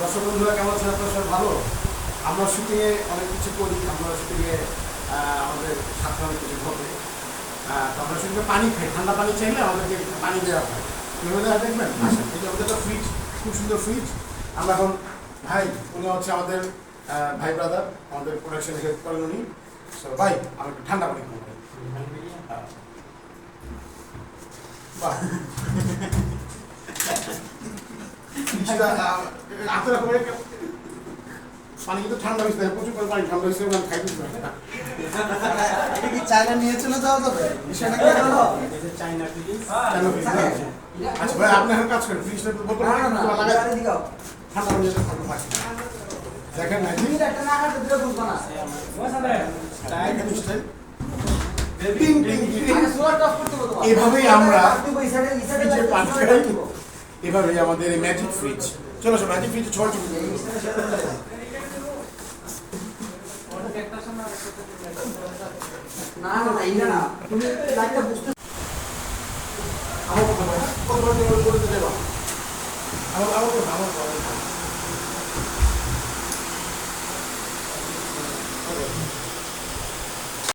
দর্শক বন্ধুরা কেমন আছেন আপনারা সবাই? ভালো? আমরা শুটিংয়ে অনেক কিছু করি আমরা শুটিংয়ে আমাদের সাথে অনেক কিছু ঘটে। তো আমরা শুটিংয়ে পানি খাই। ঠান্ডা পানি চাইলে আমাদেরকে পানি দেওয়া হয়। দেওয়া দেখবেন? আসেন এই যে আমাদের একটা ফ্রিজ খুব সুন্দর ফ্রিজ আমরা এখন ভাই উনি হচ্ছে আমাদের ভাই ব্রাদার আমাদের প্রোডাকশনে হেল্প করেন উনি ভাই আমি একটু ঠান্ডা পানি খাব। বাহ। পানি কিন্তু ঠান্ডা হয়েছে প্রচুর পানি ঠান্ডা হয়েছে ওখানে খাইতে পারে এটা কি চায়না নিয়ে চলে যাওয়া যাবে? বিষয়টা কি হলো? কেন ফ্রিজ আচ্ছা ভাই আপনি এখন কাজ করেন ফ্রিজটা তো বলতে না না না লাগাই গাড়ি ঠান্ডা হয়ে যেতে ঠান্ডা থাকে দেখেন না তুমি একটা না কাটতে দিলে বুঝবা না। এভাবেই আমরা এভাবেই আমাদের এই ম্যাজিক ফ্রিজ চলো সব ম্যাজিক ফ্রিজ ছয় ছবি না না না তুমি বুঝতে আমার কথা আমার আমার কথা আমার কথা